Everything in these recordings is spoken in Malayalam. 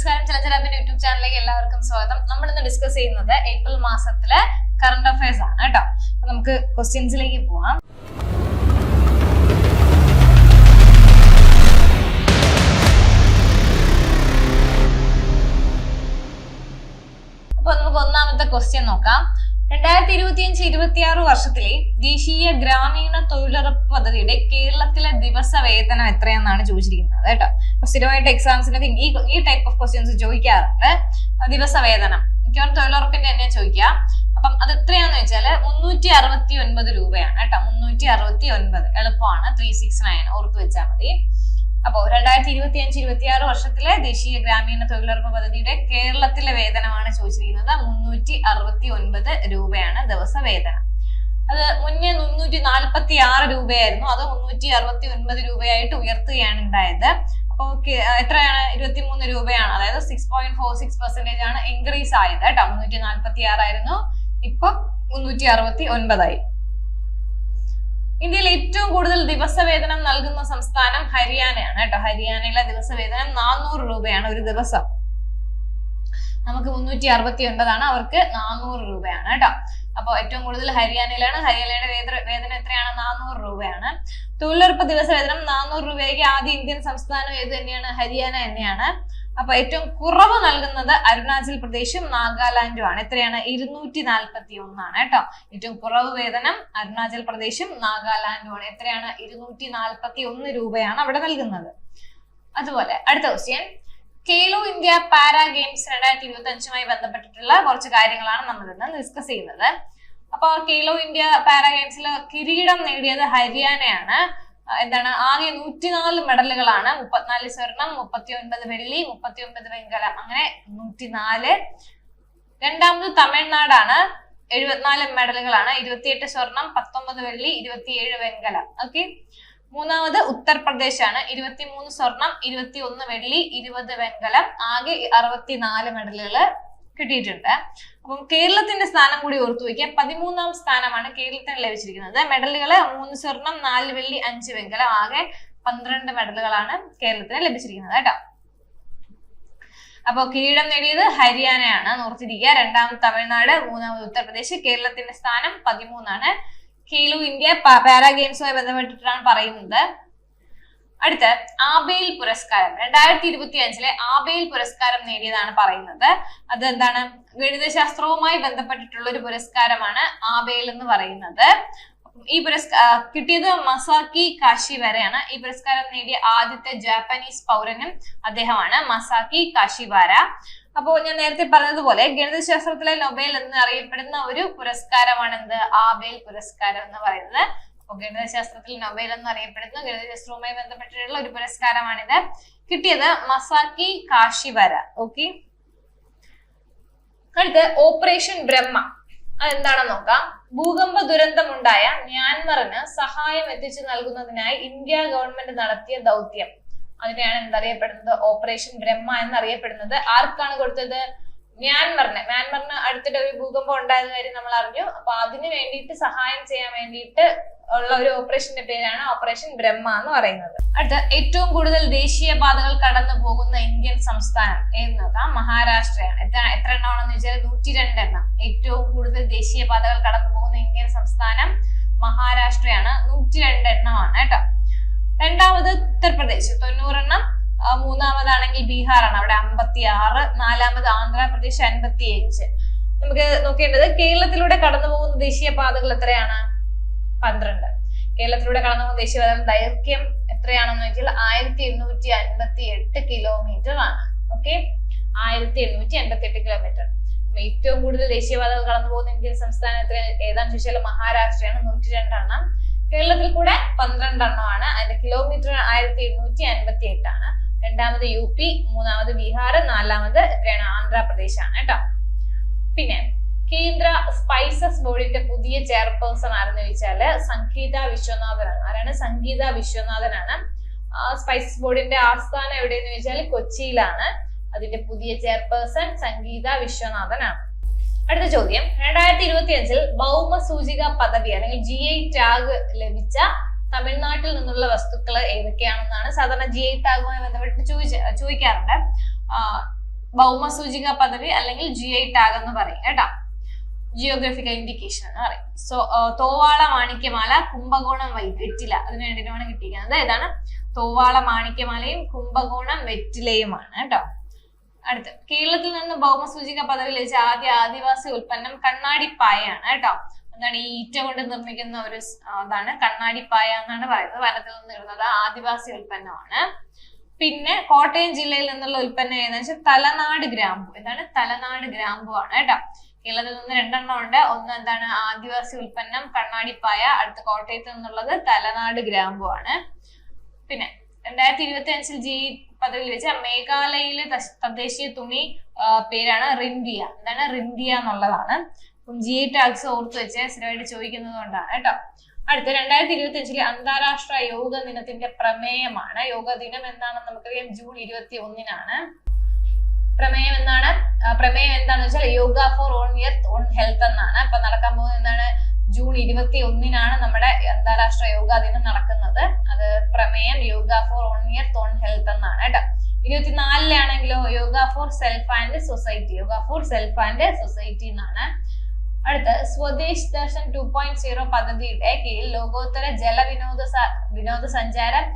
നമസ്കാരം ചലചരാപ്പിന്റെ യൂട്യൂബ് ചാനലിലേക്ക് എല്ലാവർക്കും സ്വാഗതം. നമ്മൾ ഇന്ന് ഡിസ്കസ് ചെയ്യുന്നത് ഏപ്രിൽ മാസത്തിലെ കറണ്ട് അഫയേഴ്സ് ആണ് കേട്ടോ അപ്പൊ നമുക്ക് ക്വസ്റ്റ്യൻസിലേക്ക് പോവാം. അപ്പൊ നമുക്ക് ഒന്നാമത്തെ ക്വസ്റ്റ്യൻ നോക്കാം. രണ്ടായിരത്തി ഇരുപത്തിയഞ്ച് ഇരുപത്തിയാറ് വർഷത്തിലെ ദേശീയ ഗ്രാമീണ തൊഴിലുറപ്പ് പദ്ധതിയുടെ കേരളത്തിലെ ദിവസ വേതനം എത്രയെന്നാണ് ചോദിച്ചിരിക്കുന്നത് കേട്ടോ. സ്ഥിരമായിട്ട് എക്സാംസിനൊക്കെ ഈ ഈ ടൈപ്പ് ഓഫ് ക്വസ്റ്റ്യൻസ് ചോദിക്കാറുണ്ട്. ദിവസ വേതനം. മിക്കവാറും തൊഴിലുറപ്പിന്റെ തന്നെ ചോദിക്കാം. അപ്പം അത് എത്രയാന്ന് വെച്ചാൽ മുന്നൂറ്റി അറുപത്തി ഒൻപത് രൂപയാണ് കേട്ടോ. മുന്നൂറ്റി അറുപത്തി ഒൻപത് എളുപ്പമാണ്. ത്രീ സിക്സ് നയൻ ഓർത്ത് വെച്ചാൽ മതി. അപ്പോ രണ്ടായിരത്തി ഇരുപത്തി അഞ്ച് ഇരുപത്തി ആറ് വർഷത്തിലെ ദേശീയ ഗ്രാമീണ തൊഴിലുറപ്പ് പദ്ധതിയുടെ കേരളത്തിലെ വേതനമാണ് ചോദിച്ചിരിക്കുന്നത്. മുന്നൂറ്റി അറുപത്തി ഒൻപത് രൂപയാണ് ദിവസ വേതനം. അത് മുന്നേ മുന്നൂറ്റി നാൽപ്പത്തി ആറ് രൂപയായിരുന്നു. അത് മുന്നൂറ്റി അറുപത്തി ഒൻപത് രൂപയായിട്ട് ഉയർത്തുകയാണ് ഉണ്ടായത്. അപ്പോൾ എത്രയാണ്? ഇരുപത്തി മൂന്ന് രൂപയാണ്. അതായത് six point four six percentage ആണ് ഇൻക്രീസ് ആയത് കേട്ടോ. മുന്നൂറ്റി നാൽപ്പത്തി ആറായിരുന്നു ഇപ്പൊ മുന്നൂറ്റി അറുപത്തി ഒൻപതായി ഇന്ത്യയിൽ ഏറ്റവും കൂടുതൽ ദിവസവേതനം നൽകുന്ന സംസ്ഥാനം ഹരിയാനയാണ് കേട്ടോ. ഹരിയാനയിലെ ദിവസവേതനം നാനൂറ് രൂപയാണ് ഒരു ദിവസം. നമുക്ക് മുന്നൂറ്റി അറുപത്തി ഒൻപതാണ് അവർക്ക് നാനൂറ് രൂപയാണ് കേട്ടോ. അപ്പോൾ ഏറ്റവും കൂടുതൽ ഹരിയാനയിലാണ്. ഹരിയാനയുടെ വേതനം എത്രയാണ്? നാനൂറ് രൂപയാണ്. തൊഴിലുറപ്പ് ദിവസവേതനം നാനൂറ് രൂപയ്ക്ക് ആദ്യ ഇന്ത്യൻ സംസ്ഥാനം ഏത് തന്നെയാണ്? ഹരിയാന തന്നെയാണ്. അപ്പൊ ഏറ്റവും കുറവ് നൽകുന്നത് അരുണാചൽ പ്രദേശും നാഗാലാൻഡും ആണ്. എത്രയാണ്? ഇരുന്നൂറ്റി നാൽപ്പത്തി ഒന്നാണ് കേട്ടോ. ഏറ്റവും കുറവ് വേതനം അരുണാചൽ പ്രദേശും നാഗാലാൻഡും ആണ്. എത്രയാണ്? ഇരുന്നൂറ്റി നാൽപ്പത്തി ഒന്ന് രൂപയാണ് അവിടെ നൽകുന്നത്. അതുപോലെ അടുത്ത question Khelo India para games രണ്ടായിരത്തി ഇരുപത്തി അഞ്ചുമായി ബന്ധപ്പെട്ടിട്ടുള്ള കുറച്ച് കാര്യങ്ങളാണ് നമ്മൾ ഇന്ന് ഡിസ്കസ് ചെയ്യുന്നത്. അപ്പൊ കേലോ ഇന്ത്യ പാരാ ഗെയിംസിൽ കിരീടം നേടിയത് ഹരിയാനയാണ്. എന്താണ്? ആകെ നൂറ്റിനാല് മെഡലുകളാണ്. മുപ്പത്തിനാല് സ്വർണം മുപ്പത്തി ഒൻപത് വെള്ളി മുപ്പത്തി ഒൻപത് വെങ്കലം. അങ്ങനെ നൂറ്റിനാല്. രണ്ടാമത് തമിഴ്നാടാണ്. എഴുപത്തിനാല് മെഡലുകളാണ്. ഇരുപത്തിയെട്ട് സ്വർണം പത്തൊമ്പത് വെള്ളി ഇരുപത്തിയേഴ് വെങ്കലം. ഓക്കെ മൂന്നാമത് ഉത്തർപ്രദേശാണ്. ഇരുപത്തിമൂന്ന് സ്വർണം ഇരുപത്തി ഒന്ന് വെള്ളി ഇരുപത് വെങ്കലം. ആകെ അറുപത്തിനാല് മെഡലുകൾ കിട്ടിയിട്ടുണ്ട്. അപ്പം കേരളത്തിന്റെ സ്ഥാനം കൂടി ഓർത്തു വയ്ക്കുക. പതിമൂന്നാം സ്ഥാനമാണ് കേരളത്തിന് ലഭിച്ചിരിക്കുന്നത്. മെഡലുകൾ മൂന്ന് സ്വർണം നാല് വെള്ളി അഞ്ച് വെങ്കലം. ആകെ പന്ത്രണ്ട് മെഡലുകളാണ് കേരളത്തിന് ലഭിച്ചിരിക്കുന്നത് കേട്ടോ. അപ്പോൾ കിരീടം നേടിയത് ഹരിയാനയാണ്. ഓർത്തിരിക്കുക രണ്ടാമത് തമിഴ്നാട് മൂന്നാമത് ഉത്തർപ്രദേശ്. കേരളത്തിന്റെ സ്ഥാനം പതിമൂന്നാണ്. ഖേലു ഇന്ത്യ പാരാ ഗെയിംസുമായി ബന്ധപ്പെട്ടിട്ടാണ് പറയുന്നത്. അടുത്ത ആബേൽ പുരസ്കാരം. രണ്ടായിരത്തി ഇരുപത്തി അഞ്ചിലെ ആബേൽ പുരസ്കാരം നേടിയതാണ് പറയുന്നത്. അത് എന്താണ് ഗണിതശാസ്ത്രവുമായി ബന്ധപ്പെട്ടിട്ടുള്ള ഒരു പുരസ്കാരമാണ് ആബേൽ എന്ന് പറയുന്നത്. ഈ പുരസ്കാര കിട്ടിയത് മസാക്കി കാശി വരെയാണ്. ഈ പുരസ്കാരം നേടിയ ആദ്യത്തെ ജാപ്പനീസ് പൗരനും അദ്ദേഹമാണ് മസാക്കി കാശിവാര. അപ്പോൾ ഞാൻ നേരത്തെ പറഞ്ഞതുപോലെ ഗണിതശാസ്ത്രത്തിലെ നൊബേൽ എന്ന് അറിയപ്പെടുന്ന ഒരു പുരസ്കാരമാണ് എന്ത് ആബേൽ പുരസ്കാരം എന്ന് പറയുന്നത്. ഗണിതശാസ്ത്രത്തിൽ എന്ന് അറിയപ്പെടുന്ന ഗണിതശാസ്ത്രവുമായി ബന്ധപ്പെട്ടിട്ടുള്ള ഒരു പുരസ്കാരമാണിത്. കിട്ടിയത് മസാക്കി കാശിവര. ഓക്കെ. അടുത്ത് ഓപ്പറേഷൻ ബ്രഹ്മ. അതെന്താണെന്ന് നോക്കാം. ഭൂകമ്പ ദുരന്തമുണ്ടായ മ്യാൻമറിന് സഹായം എത്തിച്ചു നൽകുന്നതിനായി ഇന്ത്യ ഗവൺമെന്റ് നടത്തിയ ദൗത്യം. അതിനെയാണ് എന്തറിയപ്പെടുന്നത്? ഓപ്പറേഷൻ ബ്രഹ്മ എന്നറിയപ്പെടുന്നത്. ആർക്കാണ് കൊടുത്തത്? മ്യാൻമറിന്. മ്യാൻമറിന് അടുത്തിടെ ഒരു ഭൂകമ്പം ഉണ്ടായിരുന്ന കാര്യം നമ്മൾ അറിഞ്ഞു. അപ്പൊ അതിന് വേണ്ടിയിട്ട് സഹായം ചെയ്യാൻ വേണ്ടിയിട്ട് ഉള്ള ഒരു ഓപ്പറേഷന്റെ പേരാണ് ഓപ്പറേഷൻ ബ്രഹ്മ എന്ന് പറയുന്നത്. അടുത്ത ഏറ്റവും കൂടുതൽ ദേശീയ പാതകൾ കടന്നു പോകുന്ന ഇന്ത്യൻ സംസ്ഥാനം എന്നത് മഹാരാഷ്ട്രയാണ്. എത്ര എത്ര എണ്ണമാണെന്ന് വെച്ചാൽ നൂറ്റി രണ്ട് എണ്ണം ഏറ്റവും കൂടുതൽ ദേശീയ പാതകൾ കടന്നു പോകുന്ന ഇന്ത്യൻ സംസ്ഥാനം മഹാരാഷ്ട്രയാണ്. നൂറ്റി രണ്ട് എണ്ണമാണ് കേട്ടോ. രണ്ടാമത് ഉത്തർപ്രദേശ്. തൊണ്ണൂറെണ്ണം മൂന്നാമതാണെങ്കിൽ ബീഹാറാണ്. അവിടെ അമ്പത്തി ആറ് നാലാമത് ആന്ധ്രാപ്രദേശ് അൻപത്തി അഞ്ച് നമുക്ക് നോക്കേണ്ടത് കേരളത്തിലൂടെ കടന്നു പോകുന്ന ദേശീയപാതകൾ എത്രയാണ്? പന്ത്രണ്ട്. കേരളത്തിലൂടെ കടന്നു പോകുന്ന ദേശീയപാത ദൈർഘ്യം എത്രയാണെന്ന് വെച്ചാൽ ആയിരത്തി എണ്ണൂറ്റി അൻപത്തി എട്ട് കിലോമീറ്റർ ആണ്. ഓക്കെ ആയിരത്തി എണ്ണൂറ്റി അൻപത്തി എട്ട് കിലോമീറ്റർ ഏറ്റവും കൂടുതൽ ദേശീയപാതകൾ കടന്നു പോകുന്ന ഇന്ത്യൻ സംസ്ഥാനം എത്ര ഏതാണെന്ന് ചോദിച്ചാൽ മഹാരാഷ്ട്രയാണ് നൂറ്റി രണ്ടെണ്ണം കേരളത്തിൽ കൂടെ പന്ത്രണ്ടെണ്ണമാണ്. അതിന്റെ കിലോമീറ്റർ ആയിരത്തി എണ്ണൂറ്റി അൻപത്തി എട്ടാണ് രണ്ടാമത് യു പി മൂന്നാമത് ബീഹാർ നാലാമത് എത്രയാണ്? ആന്ധ്രാപ്രദേശ് ആണ് കേട്ടോ. പിന്നെ കേന്ദ്ര സ്പൈസസ് ബോർഡിന്റെ പുതിയ ചെയർപേഴ്സൺ ആരെന്ന് ചോദിച്ചാൽ സംഗീത വിശ്വനാഥനാണ്. ആരാണ്? സംഗീത വിശ്വനാഥനാണ്. സ്പൈസസ് ബോർഡിന്റെ ആസ്ഥാനം എവിടെയെന്ന് ചോദിച്ചാൽ കൊച്ചിയിലാണ്. അതിന്റെ പുതിയ ചെയർപേഴ്സൺ സംഗീത വിശ്വനാഥനാണ്. അടുത്ത ചോദ്യം. രണ്ടായിരത്തി ഇരുപത്തി അഞ്ചിൽ ഭൗമ സൂചിക പദവി അല്ലെങ്കിൽ ജി ഐ ടാഗ് ലഭിച്ച തമിഴ്നാട്ടിൽ നിന്നുള്ള വസ്തുക്കൾ ഏതൊക്കെയാണെന്നാണ് സാധാരണ ജി ഐ ടാഗുമായി ബന്ധപ്പെട്ട് ചോദിച്ച ചോദിക്കാറുണ്ട്. ഭൗമസൂചിക പദവി അല്ലെങ്കിൽ ജി ഐ ടാഗ് എന്ന് പറയും കേട്ടോ. ജിയോഗ്രഫിക്കൽ ഇൻഡിക്കേഷൻ എന്ന് പറയും. സോ തോവാള മാണിക്യമാല കുംഭകോണം വൈ വെറ്റില. അതിന് വേണ്ടിയിട്ടാണ് കിട്ടിയിരിക്കുന്നത്. ഇതാണ് തോവാള മാണിക്യമാലയും കുംഭകോണം വെറ്റിലയുമാണ് കേട്ടോ. അടുത്ത് കേരളത്തിൽ നിന്ന് ഭൗമസൂചിക പദവി ലഭിച്ച ആദ്യ ആദിവാസി ഉൽപ്പന്നം കണ്ണാടിപ്പായാണ് കേട്ടോ. എന്താണ് ഈ ഈറ്റ കൊണ്ട് നിർമ്മിക്കുന്ന ഒരു ഇതാണ് കണ്ണാടിപ്പായ എന്നാണ് പറയുന്നത്. വനത്തിൽ നിന്ന് ഇടുന്നത് ആദിവാസി ഉൽപ്പന്നമാണ്. പിന്നെ കോട്ടയം ജില്ലയിൽ നിന്നുള്ള ഉൽപ്പന്നം ഏതെന്ന് വെച്ചാൽ തലനാട് ഗ്രാമ്പു. എന്താണ് തലനാട് ഗ്രാമ്പു ആണ് കേട്ടോ. കേരളത്തിൽ നിന്ന് രണ്ടെണ്ണം ഉണ്ട്. ഒന്ന് എന്താണ് ആദിവാസി ഉൽപ്പന്നം കണ്ണാടിപ്പായ അടുത്ത കോട്ടയത്ത് നിന്നുള്ളത് തലനാട് ഗ്രാമ്പു ആണ്. പിന്നെ രണ്ടായിരത്തി ഇരുപത്തി അഞ്ചിൽ ജി പദവിയിൽ വെച്ച മേഘാലയയിലെ തദ്ദേശീയ തുണി പേരാണ് റിൻഡിയ എന്താണ് റിൻഡിയ എന്നുള്ളതാണ്. അപ്പം ജി ടാക്സ് ഓർത്ത് വെച്ച് സ്ഥിരമായിട്ട് ചോദിക്കുന്നത് കൊണ്ടാണ് കേട്ടോ. അടുത്ത രണ്ടായിരത്തി ഇരുപത്തി അഞ്ചിലെ അന്താരാഷ്ട്ര യോഗ ദിനത്തിന്റെ പ്രമേയമാണ്. യോഗ ദിനം എന്താണെന്ന് നമുക്കറിയാം. ജൂൺ ഇരുപത്തി ഒന്നിനാണ് പ്രമേയം എന്താണ്? പ്രമേയം എന്താണെന്ന് വെച്ചാൽ yoga for one earth one health എന്നാണ്. അപ്പൊ നടക്കാൻ പോകുന്നത് എന്താണ്? ജൂൺ ഇരുപത്തി ഒന്നിനാണ് നമ്മുടെ അന്താരാഷ്ട്ര യോഗ ദിനം നടക്കുന്നത്. അത് പ്രമേയം yoga for one earth one health എന്നാണ് കേട്ടോ. ഇരുപത്തിനാലിലാണെങ്കിലോ yoga for self and society. Yoga for self and society എന്നാണ്. അടുത്ത Swadesh Darshan two point zero പദ്ധതിയുടെ കീഴിൽ ലോകോത്തര ജലവിനോദ സ- വിനോദസഞ്ചാരം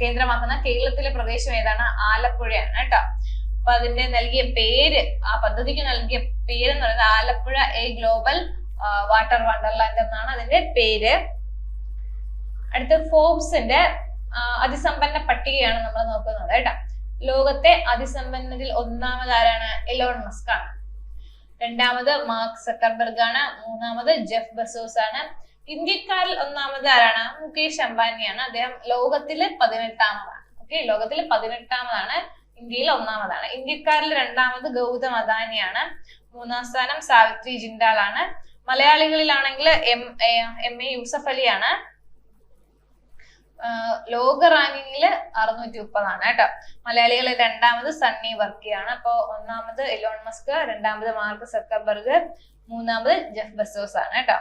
കേന്ദ്രമാക്കുന്ന കേരളത്തിലെ പ്രദേശം ഏതാണ്? ആലപ്പുഴയാണ് കേട്ടോ. അപ്പൊ അതിന്റെ നൽകിയ പേര് ആ പദ്ധതിക്ക് നൽകിയ പേര് എന്ന് പറയുന്നത് Alappuzha a global water wonderland എന്നാണ് അതിന്റെ പേര്. അടുത്ത ഫോബ്സിന്റെ അതിസമ്പന്ന പട്ടികയാണ് നമ്മൾ നോക്കുന്നത് കേട്ടോ. ലോകത്തെ അതിസമ്പന്നതിൽ ഒന്നാമത് ആരാണ് എലോൺ മസ്ക് ആണ് രണ്ടാമത് മാർക്ക് സക്കർബർഗ് ആണ് മൂന്നാമത് ജെഫ് ബസോസ് ആണ് ഇന്ത്യക്കാരിൽ ഒന്നാമത് ആരാണ്? മുകേഷ് അംബാനിയാണ്. അദ്ദേഹം ലോകത്തിലെ പതിനെട്ടാമതാണ്. ഓക്കെ ലോകത്തിലെ പതിനെട്ടാമതാണ് ഇന്ത്യയിൽ ഒന്നാമതാണ്. ഇന്ത്യക്കാരിൽ രണ്ടാമത് ഗൗതം അദാനിയാണ്. മൂന്നാം സ്ഥാനം സാവിത്രി ജിൻഡാൾ ആണ് മലയാളികളിലാണെങ്കിൽ എം എം എ യൂസഫ് അലിയാണ്. ലോക റാങ്കിങ്ങിൽ അറുന്നൂറ്റി മുപ്പതാണ് കേട്ടോ. മലയാളികളിൽ രണ്ടാമത് സണ്ണി വർക്കിയാണ്. അപ്പോൾ ഒന്നാമത് എലോൺ മസ്ക് രണ്ടാമത് മാർക്ക് സക്കർബർഗ് മൂന്നാമത് ജെഫ് ബസോസ് ആണ് കേട്ടോ.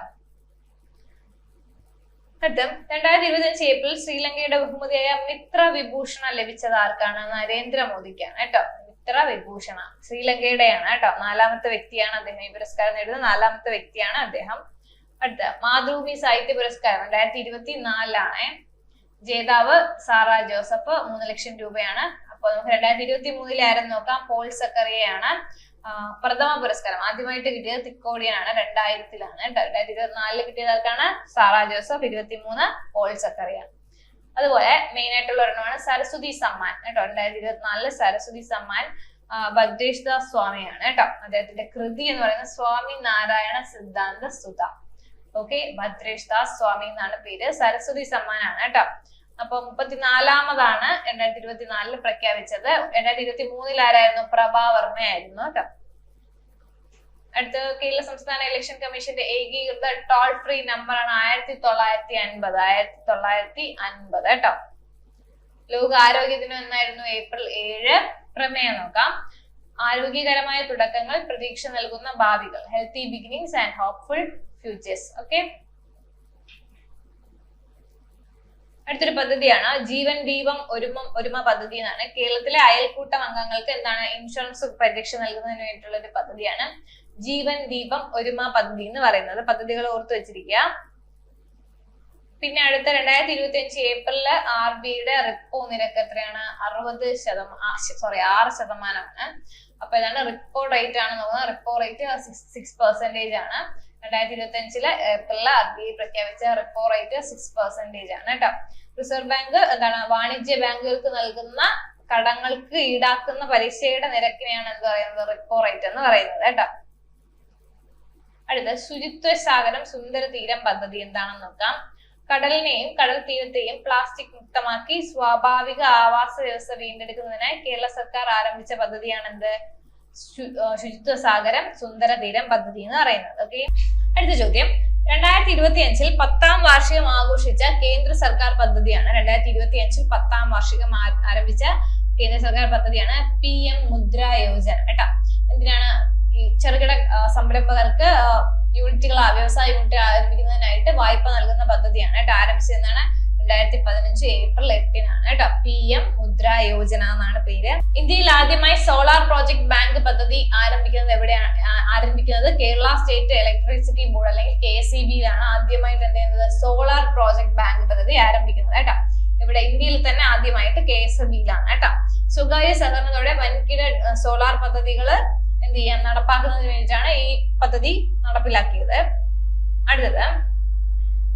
രണ്ടായിരത്തി ഇരുപത്തിയഞ്ച് ഏപ്രിൽ ശ്രീലങ്കയുടെ ബഹുമതിയായ മിത്ര വിഭൂഷണ ലഭിച്ചത് ആർക്കാണ്? നരേന്ദ്രമോദിക്കാണ് കേട്ടോ. മിത്ര വിഭൂഷണ ശ്രീലങ്കയുടെയാണ് കേട്ടോ. നാലാമത്തെ വ്യക്തിയാണ് അദ്ദേഹം ഈ പുരസ്കാരം നേടുന്ന നാലാമത്തെ വ്യക്തിയാണ് അദ്ദേഹം. അടുത്ത മാതൃഭൂമി സാഹിത്യ പുരസ്കാരം രണ്ടായിരത്തി ഇരുപത്തി നാലിലാണ് ജേതാവ് സാറ ജോസഫ് മൂന്ന് ലക്ഷം രൂപയാണ്. അപ്പോൾ നമുക്ക് രണ്ടായിരത്തി ഇരുപത്തി മൂന്നിൽ ആരും നോക്കാം. പോൾ സക്കറിയയാണ്. പ്രഥമ പുരസ്കാരം. ആദ്യമായിട്ട് കിട്ടിയത് തിക്കോടിയാണ്. രണ്ടായിരത്തിലാണ് രണ്ടായിരത്തി ഇരുപത്തിനാലിൽ കിട്ടിയത് ആൾക്കാണ് സാറ ജോസഫ് ഇരുപത്തി മൂന്ന് പോൾ സക്കറിയ. അതുപോലെ മെയിൻ ആയിട്ടുള്ള ഒരെണ്ണമാണ് സരസ്വതി സമ്മാൻ കേട്ടോ. രണ്ടായിരത്തി ഇരുപത്തിനാലിൽ സരസ്വതി സമ്മാൻ ഭദ്രേഷ് ദാസ് സ്വാമിയാണ് കേട്ടോ. അദ്ദേഹത്തിന്റെ കൃതി എന്ന് പറയുന്നത് സ്വാമി നാരായണ സിദ്ധാന്ത സുധ. ഓക്കെ ഭദ്രേഷ് ദാസ് സ്വാമി എന്നാണ് പേര്. സരസ്വതി സമ്മാനാണ് കേട്ടോ. അപ്പൊ മുപ്പത്തിനാലാമതാണ് രണ്ടായിരത്തി ഇരുപത്തിനാലിൽ പ്രഖ്യാപിച്ചത്. രണ്ടായിരത്തി ഇരുപത്തി മൂന്നിൽ ആരായിരുന്നു പ്രഭാവർമ്മയായിരുന്നു കേട്ടോ. അടുത്ത കേരള സംസ്ഥാന ഇലക്ഷൻ കമ്മീഷന്റെ ഏകീകൃത ടോൾ ഫ്രീ നമ്പറാണ് ആയിരത്തി തൊള്ളായിരത്തി അൻപത്. ആയിരത്തി തൊള്ളായിരത്തി അൻപത് കേട്ടോ. ലോക ആരോഗ്യ ദിനം എന്നായിരുന്നു ഏപ്രിൽ ഏഴ്. പ്രമേയം നോക്കാം. ആരോഗ്യകരമായ തുടക്കങ്ങൾ പ്രതീക്ഷ നൽകുന്ന ഭാവികൾ. Healthy beginnings and hopeful futures okay അടുത്തൊരു പദ്ധതിയാണ് ജീവൻ ദീപം ഒരുമ ഒരുമ പദ്ധതി എന്നാണ്. കേരളത്തിലെ അയൽക്കൂട്ടം അംഗങ്ങൾക്ക് എന്താണ് ഇൻഷുറൻസ് പരിരക്ഷ നൽകുന്നതിന് വേണ്ടിയിട്ടുള്ള ഒരു പദ്ധതിയാണ് ജീവൻ ദീപം ഒരുമ പദ്ധതി എന്ന് പറയുന്നത്. പദ്ധതികൾ ഓർത്തു വെച്ചിരിക്കുക. പിന്നെ അടുത്ത രണ്ടായിരത്തി ഇരുപത്തി അഞ്ച് ഏപ്രിലിൽ ആർ ബിയുടെ റിപ്പോ നിരക്ക് എത്രയാണ്? അറുപത് ശതമാനം സോറി ആറ് ശതമാനമാണ്. അപ്പൊ ഇതാണ് റിപ്പോ റേറ്റ് ആണ് നോക്കുന്നത് റിപ്പോ റേറ്റ് സിക്സ് പെർസെന്റേജ് ആണ്. രണ്ടായിരത്തി ഇരുപത്തി അഞ്ചിൽ ഏപ്രിലെ ആർ ബി ഐ പ്രഖ്യാപിച്ച റിപ്പോ റേറ്റ് സിക്സ് പെർസെന്റേജ് ആണ് കേട്ടോ. റിസർവ് ബാങ്ക് എന്താണ്? വാണിജ്യ ബാങ്കുകൾക്ക് നൽകുന്ന കടങ്ങൾക്ക് ഈടാക്കുന്ന പലിശയുടെ നിരക്കിനെയാണ് എന്ത് പറയുന്നത്? റിപ്പോ റേറ്റ് എന്ന് പറയുന്നത് കേട്ടോ. അടുത്ത ശുചിത്വ സാഗരം സുന്ദര തീരം പദ്ധതി എന്താണെന്ന് നോക്കാം. കടലിനെയും കടൽ തീരത്തെയും പ്ലാസ്റ്റിക് മുക്തമാക്കി സ്വാഭാവിക ആവാസ വ്യവസ്ഥ വീണ്ടെടുക്കുന്നതിനായി കേരള സർക്കാർ ആരംഭിച്ച പദ്ധതിയാണ് എന്ത് ശു- ആ, ശുചിത്വ സാഗരം സുന്ദര തീരം പദ്ധതി എന്ന് പറയുന്നത്. ഓക്കെ അടുത്ത ചോദ്യം. രണ്ടായിരത്തി ഇരുപത്തി അഞ്ചിൽ പത്താം വാർഷികം ആഘോഷിച്ച കേന്ദ്ര സർക്കാർ പദ്ധതിയാണ് രണ്ടായിരത്തി ഇരുപത്തി അഞ്ചിൽ പത്താം വാർഷികം ആരംഭിച്ച കേന്ദ്ര സർക്കാർ പദ്ധതിയാണ് പി എം മുദ്ര യോജന കേട്ടോ? എന്തിനാണ് ഈ ചെറുകിട സംരംഭകർക്ക് യൂണിറ്റുകൾ വ്യവസായ യൂണിറ്റ് ആരംഭിക്കുന്നതിനായിട്ട് വായ്പ നൽകുന്ന പദ്ധതിയാണ് കേട്ടോ. ആരംഭിച്ചതെന്നാണ് രണ്ടായിരത്തി പതിനഞ്ച് ഏപ്രിൽ എട്ടിനാണ് കേട്ടോ. പി എം മുദ്ര യോജന എന്നാണ് പേര്. ഇന്ത്യയിൽ ആദ്യമായി സോളാർ പ്രോജക്ട് ബാങ്ക് പദ്ധതി ആരംഭിക്കുന്നത് എവിടെയാണ്? ആരംഭിക്കുന്നത് കേരള സ്റ്റേറ്റ് ഇലക്ട്രിസിറ്റി ബോർഡ് അല്ലെങ്കിൽ കെ എസ് ബിയിലാണ്. ആദ്യമായിട്ട് എന്ത് ചെയ്യുന്നത്? സോളാർ പ്രോജക്ട് ബാങ്ക് പദ്ധതി ആരംഭിക്കുന്നത് കേട്ടോ. ഇവിടെ ഇന്ത്യയിൽ തന്നെ ആദ്യമായിട്ട് കെ എസ് ബിയിലാണ് കേട്ടോ. സ്വകാര്യ സഹകരണത്തോടെ വൻകിട സോളാർ പദ്ധതികൾ എന്ത് ചെയ്യാൻ നടപ്പാക്കുന്നതിന് വേണ്ടിയിട്ടാണ് ഈ പദ്ധതി നടപ്പിലാക്കിയത്. അടുത്തത്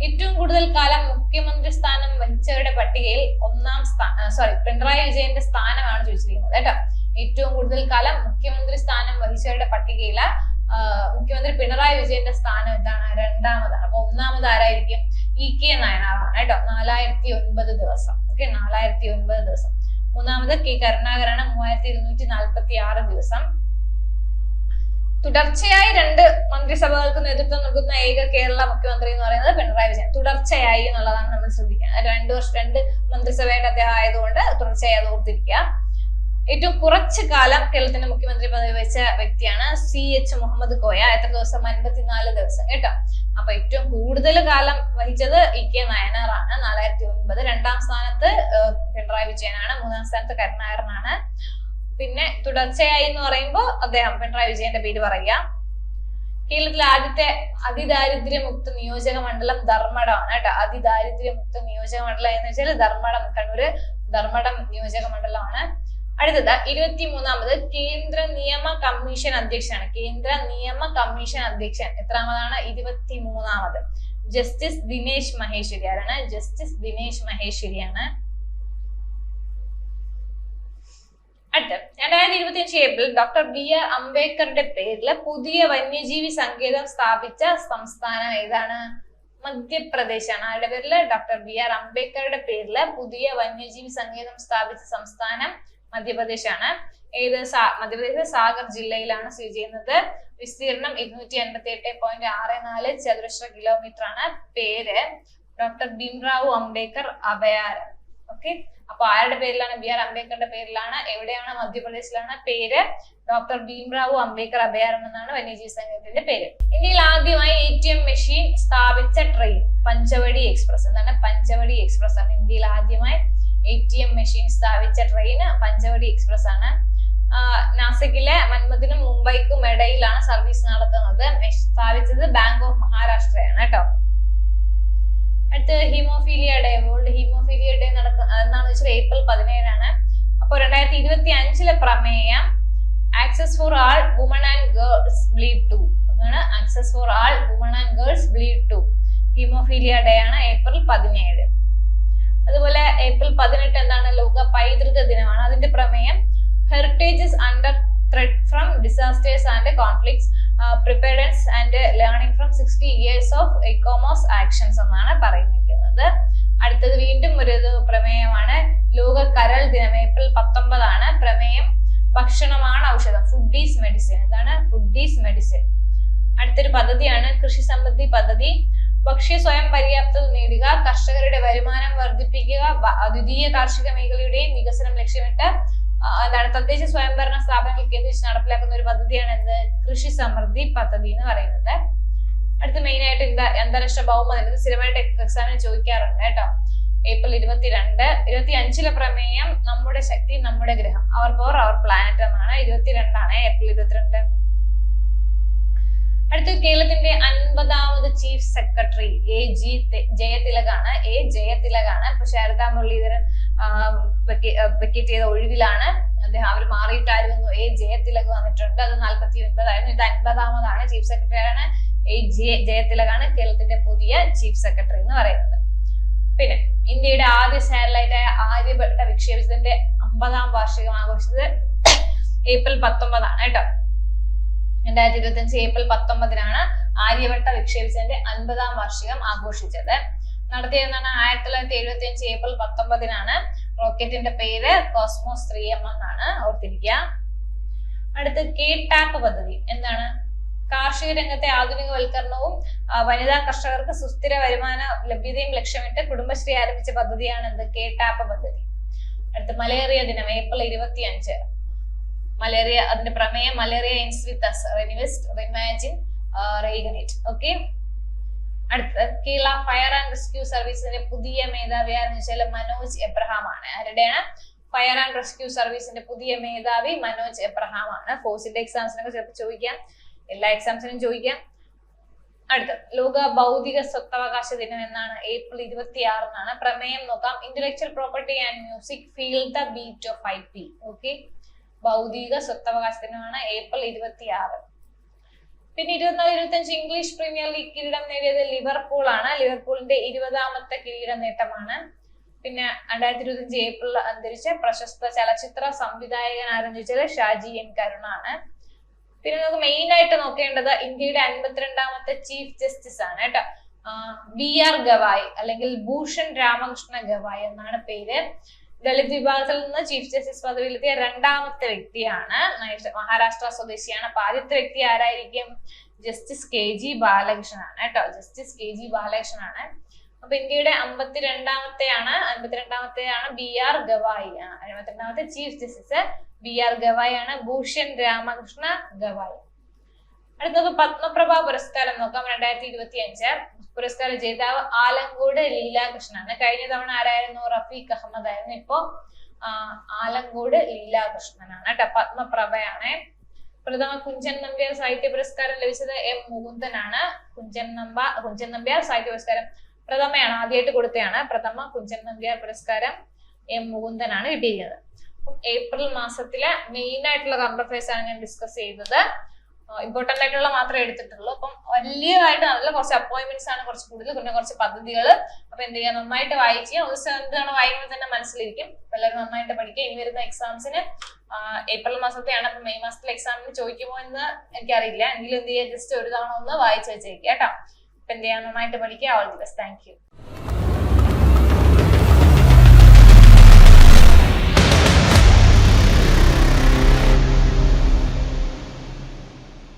ഏറ്റവും കൂടുതൽ കാലം മുഖ്യമന്ത്രി സ്ഥാനം വഹിച്ചവരുടെ പട്ടികയിൽ ഒന്നാം സോറി പിണറായി വിജയന്റെ സ്ഥാനമാണ് ചോദിച്ചിരിക്കുന്നത് കേട്ടോ. ഏറ്റവും കൂടുതൽ കാലം മുഖ്യമന്ത്രി സ്ഥാനം വഹിച്ചവരുടെ പട്ടികയിൽ മുഖ്യമന്ത്രി പിണറായി വിജയന്റെ സ്ഥാനം എന്താണ് രണ്ടാമതാണ് അപ്പൊ ഒന്നാമത് ആരായിരിക്കും? ഇ കെ നായനാറാണ് കേട്ടോ. നാലായിരത്തി ഒൻപത് ദിവസം. ഓക്കെ നാലായിരത്തി ഒൻപത് ദിവസം. മൂന്നാമത് കെ കരുണാകരനാണ് മൂവായിരത്തി ഇരുന്നൂറ്റി നാൽപ്പത്തി ആറ് ദിവസം. തുടർച്ചയായി രണ്ട് മന്ത്രിസഭകൾക്ക് നേതൃത്വം നൽകുന്ന ഏക കേരള മുഖ്യമന്ത്രി എന്ന് പറയുന്നത് പിണറായി വിജയൻ. തുടർച്ചയായി എന്നുള്ളതാണ് നമ്മൾ ശ്രദ്ധിക്കുന്നത് രണ്ട് വർഷം രണ്ട് മന്ത്രിസഭയുടെ അദ്ദേഹം ആയതുകൊണ്ട് തുടർച്ചയായി അത് ഓർത്തിരിക്കുക. ഏറ്റവും കുറച്ച് കാലം കേരളത്തിന്റെ മുഖ്യമന്ത്രി പദവി വഹിച്ച വ്യക്തിയാണ് സി എച്ച് മുഹമ്മദ് കോയ. എത്ര ദിവസം? അൻപത്തിനാല് ദിവസം കേട്ടോ. അപ്പൊ ഏറ്റവും കൂടുതൽ കാലം വഹിച്ചത് ഇ കെ നയനാറാണ്. നാലായിരത്തി ഒൻപത് രണ്ടാം സ്ഥാനത്ത് പിണറായി വിജയനാണ്. മൂന്നാം സ്ഥാനത്ത് കരുണാകരനാണ്. പിന്നെ തുടർച്ചയായി എന്ന് പറയുമ്പോൾ അദ്ദേഹം പിണറായി വിജയന്റെ പേര് പറയുക. കേരളത്തിലെ ആദ്യത്തെ അതിദാരിദ്ര്യമുക്ത നിയോജക മണ്ഡലം ധർമ്മടമാണ് കേട്ടോ. അതിദാരിദ്ര്യമുക്ത നിയോജക മണ്ഡലം എന്ന് വെച്ചാൽ ധർമ്മടം കണ്ണൂര് ധർമ്മടം നിയോജക മണ്ഡലമാണ്. അടുത്തത് ഇരുപത്തി മൂന്നാമത് കേന്ദ്ര നിയമ കമ്മീഷൻ അധ്യക്ഷനാണ്. കേന്ദ്ര നിയമ കമ്മീഷൻ അധ്യക്ഷൻ എത്രാമതാണ്? ഇരുപത്തി മൂന്നാമത് ജസ്റ്റിസ് ദിനേശ് മഹേശ്വരി ആരാണ് ജസ്റ്റിസ് ദിനേശ് മഹേശ്വരിയാണ് അടുത്ത രണ്ടായിരത്തി ഇരുപത്തിയഞ്ച് ഏപ്രിൽ ഡോക്ടർ ബി ആർ അംബേദ്കറുടെ പേരിൽ പുതിയ വന്യജീവി സങ്കേതം സ്ഥാപിച്ച സംസ്ഥാനം ഏതാണ്? മധ്യപ്രദേശാണ്. ആരുടെ പേരിൽ ഡോക്ടർ ബി ആർ അംബേദ്കറുടെ പേരിൽ പുതിയ വന്യജീവി സങ്കേതം സ്ഥാപിച്ച സംസ്ഥാനം മധ്യപ്രദേശാണ്. ഏത് മധ്യപ്രദേശിലെ സാഗർ ജില്ലയിലാണ് സ്ഥിതി ചെയ്യുന്നത്? വിസ്തീർണം ഇരുന്നൂറ്റി എൺപത്തി എട്ട് പോയിന്റ് ആറ് നാല് ചതുരശ്ര കിലോമീറ്റർ ആണ്. പേര് ഡോക്ടർ ഭീംറാവു അംബേദ്കർ അഭയാരം ഓക്കെ അപ്പൊ ആരുടെ പേരിലാണ്? ബി ആർ അംബേദ്കറുടെ പേരിലാണ്. എവിടെയാണ്? മധ്യപ്രദേശിലാണ്. പേര് ഡോക്ടർ ഭീംറാവു അംബേദ്കർ അഭയാരണ്യം എന്നാണ് വന്യജീവി സംഘത്തിന്റെ പേര്. ഇന്ത്യയിൽ ആദ്യമായി എ ടി എം മെഷീൻ സ്ഥാപിച്ച ട്രെയിൻ പഞ്ചവടി എക്സ്പ്രസ് എന്താണ് പഞ്ചവടി എക്സ്പ്രസ് ആണ്. ഇന്ത്യയിൽ ആദ്യമായി എ ടി എം മെഷീൻ സ്ഥാപിച്ച ട്രെയിൻ പഞ്ചവടി എക്സ്പ്രസ് ആണ്. നാസിക്കിലെ മന്മദിനും മുംബൈക്കും ഇടയിലാണ് സർവീസ് നടത്തുന്നത്. സ്ഥാപിച്ചത് ബാങ്ക് ഓഫ് മഹാരാഷ്ട്രയാണ് കേട്ടോ. അടുത്ത് haemophilia day world haemophilia day നടക്കുന്ന എന്നാന്ന് വെച്ചാൽ ഏപ്രിൽ പതിനേഴാണ്. അപ്പോൾ രണ്ടായിരത്തി ഇരുപത്തി അഞ്ചിലെ പ്രമേയം access for all women and girls bleed too അതാണ് access for all women and girls bleed too haemophilia day ആണ് ഏപ്രിൽ പതിനേഴ്. അതുപോലെ ഏപ്രിൽ പതിനെട്ട് എന്താണ്? ലോക പൈതൃക ദിനമാണ്. അതിന്റെ പ്രമേയം heritages under threat from disasters and conflicts preparedness and learning from sixty years of ICOMOS actions എന്നാണ് പറഞ്ഞിരിക്കുന്നത്. അടുത്തത് വീണ്ടും ഒരു പ്രമേയമാണ്. ലോക കരൾ ദിനം ഏപ്രിൽ പത്തൊമ്പതാണ് പ്രമേയം. ഭക്ഷണമാണ് ഔഷധം ഫുഡ് ഈസ് മെഡിസിൻ എന്താണ് ഫുഡ് ഈസ് മെഡിസിൻ അടുത്തൊരു പദ്ധതിയാണ് കൃഷി സമൃദ്ധി പദ്ധതി. ഭക്ഷ്യ സ്വയം പര്യാപ്തത നേടുക കർഷകരുടെ വരുമാനം വർദ്ധിപ്പിക്കുക ദ്വിതീയ കാർഷിക മേഖലയുടെയും വികസനം ലക്ഷ്യമിട്ട് എന്താണ് തദ്ദേശ സ്വയംഭരണ സ്ഥാപനങ്ങൾ കേന്ദ്രീകരിച്ച് നടപ്പിലാക്കുന്ന ഒരു പദ്ധതിയാണ് എന്ത്? കൃഷി സമൃദ്ധി പദ്ധതി എന്ന് പറയുന്നത്. അടുത്ത മെയിൻ ആയിട്ട് എന്താ അന്താരാഷ്ട്ര ബഹുമതി സ്ഥിരമായിട്ട് എക്സാമിന് ചോദിക്കാറുണ്ട് കേട്ടോ. ഏപ്രിൽ ഇരുപത്തിരണ്ട്. ഇരുപത്തി അഞ്ചിലെ പ്രമേയം നമ്മുടെ ശക്തി നമ്മുടെ ഗ്രഹം. അവർ പവർ അവർ പ്ലാനറ്റ് എന്നാണ്. ഇരുപത്തിരണ്ടാണ് ഏപ്രിൽ ഇരുപത്തിരണ്ട്. അടുത്ത കേരളത്തിന്റെ അൻപതാമത് ചീഫ് സെക്രട്ടറി എ ജി ജയതിലകാണ്. എ ജയതിലകാണ്. ഇപ്പൊ ശാരദാ മുരളീധരൻ വെക്കേറ്റ് ചെയ്ത ഒഴിവിലാണ് അദ്ദേഹം അവർ മാറിയിട്ടായിരുന്നു. എ ജയതിലക് വന്നിട്ടുണ്ട്. അത് നാൽപ്പത്തി ഒൻപതായിരുന്നു ഇത് അൻപതാമതാണ് ചീഫ് സെക്രട്ടറി ആണ് എ ജെ ജയതിലകാണ് കേരളത്തിന്റെ പുതിയ ചീഫ് സെക്രട്ടറി എന്ന് പറയുന്നത്. പിന്നെ ഇന്ത്യയുടെ ആദ്യ സാറ്റലൈറ്റ് ആയ ആര്യഭട്ട വിക്ഷേപിച്ചതിന്റെ അമ്പതാം വാർഷികം ആഘോഷിച്ചത് ഏപ്രിൽ പത്തൊമ്പതാണ് കേട്ടോ. രണ്ടായിരത്തി ഇരുപത്തി അഞ്ച് ഏപ്രിൽ പത്തൊമ്പതിനാണ് ആര്യഭട്ട വിക്ഷേപിച്ചതിന്റെ അൻപതാം വാർഷികം ആഘോഷിച്ചത്. നടത്തിയതെന്നാണ് ആയിരത്തി തൊള്ളായിരത്തി എഴുപത്തി അഞ്ച് ഏപ്രിൽ പത്തൊമ്പതിനാണ് റോക്കറ്റിന്റെ പേര് കോസ്മോസ് ത്രീ എം എന്നാണ് ഓർത്തിരിക്കുക. അടുത്ത് കെ ടാപ്പ് പദ്ധതി. എന്താണ്? കാർഷിക രംഗത്തെ ആധുനികവൽക്കരണവും വനിതാ കർഷകർക്ക് സുസ്ഥിര വരുമാന ലഭ്യതയും ലക്ഷ്യമിട്ട് കുടുംബശ്രീ ആരംഭിച്ച പദ്ധതിയാണ് എന്ത്? കെ ടാപ്പ് പദ്ധതി. അടുത്ത് മലേറിയ ദിനം ഏപ്രിൽ ഇരുപത്തി അഞ്ച് മലേറിയ അതിന്റെ പ്രമേയം malaria ends with us reimagine reignite okay? അടുത്ത് കേരള ഫയർ ആൻഡ് റെസ്ക്യൂ സർവീസിന്റെ പുതിയ മേധാവി ആരെന്ന് വെച്ചാൽ മനോജ് എബ്രഹാം ആണ് ആരുടെയാണ് ഫയർ ആൻഡ് റെസ്ക്യൂ സർവീസിന്റെ പുതിയ മേധാവി മനോജ് എബ്രഹാം ആണ് ഫോഴ്സിന്റെ എക്സാംസിനൊക്കെ ചിലപ്പോൾ ചോദിക്കാം. എല്ലാ എക്സാംസിനും ചോദിക്കാം. അടുത്ത ലോക ഭൗതിക സ്വത്തവകാശ ദിനം എന്നാണ് ഏപ്രിൽ ഇരുപത്തി ആറിനാണ് പ്രമേയം നോക്കാം. Intellectual property and music feel the beat of I P okay ഭൗതിക സ്വത്തവകാശ ദിനമാണ് ഏപ്രിൽ ഇരുപത്തി ആറ് പിന്നെ ഇരുപത്തിനാല് ഇരുപത്തഞ്ച് ഇംഗ്ലീഷ് പ്രീമിയർ ലീഗ് കിരീടം നേടിയത് ലിവർപൂൾ ആണ്. ലിവർപൂളിന്റെ ഇരുപതാമത്തെ കിരീട നേട്ടമാണ്. പിന്നെ രണ്ടായിരത്തി ഇരുപത്തഞ്ച് ഏപ്രിൽ അന്തരിച്ച പ്രശസ്ത ചലച്ചിത്ര സംവിധായകൻ ചോദിച്ചാൽ ഷാജി എൻ കരുണാണ് പിന്നെ നമുക്ക് മെയിൻ ആയിട്ട് നോക്കേണ്ടത് ഇന്ത്യയുടെ അൻപത്തിരണ്ടാമത്തെ ചീഫ് ജസ്റ്റിസ് ആണ് കേട്ടോ. വി ആർ ഗവായ് അല്ലെങ്കിൽ ഭൂഷൺ രാമകൃഷ്ണ ഗവായ് എന്നാണ് പേര്. ദളിത് വിഭാഗത്തിൽ നിന്ന് ചീഫ് ജസ്റ്റിസ് പദവിയിലെത്തിയ രണ്ടാമത്തെ വ്യക്തിയാണ് മഹാരാഷ്ട്ര സ്വദേശിയാണ്. അപ്പൊ ആദ്യത്തെ വ്യക്തി ആരായിരിക്കും? ജസ്റ്റിസ് കെ ജി ബാലകൃഷ്ണനാണ് കേട്ടോ. ജസ്റ്റിസ് കെ ജി ബാലകൃഷ്ണനാണ്. അപ്പൊ ഇന്ത്യയുടെ അമ്പത്തിരണ്ടാമത്തെയാണ് അമ്പത്തിരണ്ടാമത്തെയാണ് ബി ആർ ഗവായി. ആ, അൻപത്തിരണ്ടാമത്തെ chief justice B R Gavai ആണ്. ഭൂഷൺ രാമകൃഷ്ണ ഗവായി. അടുത്തത് പത്മപ്രഭ പുരസ്കാരം നോക്കാം രണ്ടായിരത്തി ഇരുപത്തി അഞ്ച് പുരസ്കാര ജേതാവ് ആലങ്കോട് ലീലാകൃഷ്ണനാണ്. കഴിഞ്ഞ തവണ ആരായിരുന്നു? റഫീഖ് അഹമ്മദ് ആയിരുന്നു ഇപ്പോ ആലങ്കോട് ലീലാകൃഷ്ണനാണ് കേട്ടോ പത്മപ്രഭയാണ്. പ്രഥമ കുഞ്ചൻ നമ്പ്യാർ സാഹിത്യ പുരസ്കാരം ലഭിച്ചത് എം മുകുന്ദനാണ്. കുഞ്ചൻ നമ്പ കുഞ്ചൻ നമ്പ്യാർ സാഹിത്യ പുരസ്കാരം പ്രഥമയാണ് ആദ്യമായിട്ട് കൊടുത്തതാണ്. പ്രഥമ കുഞ്ചൻ നമ്പ്യാർ പുരസ്കാരം എം മുകുന്ദനാണ് കിട്ടിയിരിക്കുന്നത്. ഏപ്രിൽ മാസത്തിലെ മെയിൻ ആയിട്ടുള്ള കറണ്ട് അഫയേഴ്സ് ആണ് ഞാൻ ഡിസ്കസ് ചെയ്തത്. ഇമ്പോർട്ടന്റ് ആയിട്ടുള്ള മാത്രമേ എടുത്തിട്ടുള്ളൂ. അപ്പം വലിയതായിട്ട് നല്ല കുറച്ച് അപ്പോയിന്റ്മെന്റ്സ് ആണ് കുറച്ച് കൂടുതൽ. പിന്നെ കുറച്ച് പദ്ധതികൾ. അപ്പൊ എന്ത് ചെയ്യാം? നന്നായിട്ട് വായിക്കുക ഒരു എന്താണ് വായിക്കുമ്പോൾ തന്നെ മനസ്സിലിരിക്കും. എല്ലാവരും നന്നായിട്ട് പഠിക്കുക. ഇനി വരുന്ന എക്സാംസിന് ഏപ്രിൽ മാസത്തെയാണ് അപ്പൊ മെയ് മാസത്തിലെ എക്സാമിന് ചോദിക്കുമോ എന്ന് എനിക്കറിയില്ല. എങ്കിലും എന്ത് ചെയ്യുക ജസ്റ്റ് ഒരു തവണ ഒന്ന് വായിച്ചു വെച്ചേക്കുക കേട്ടോ. അപ്പൊ എന്ത് ചെയ്യാം? നന്നായിട്ട് പഠിക്കുക. All the best thank you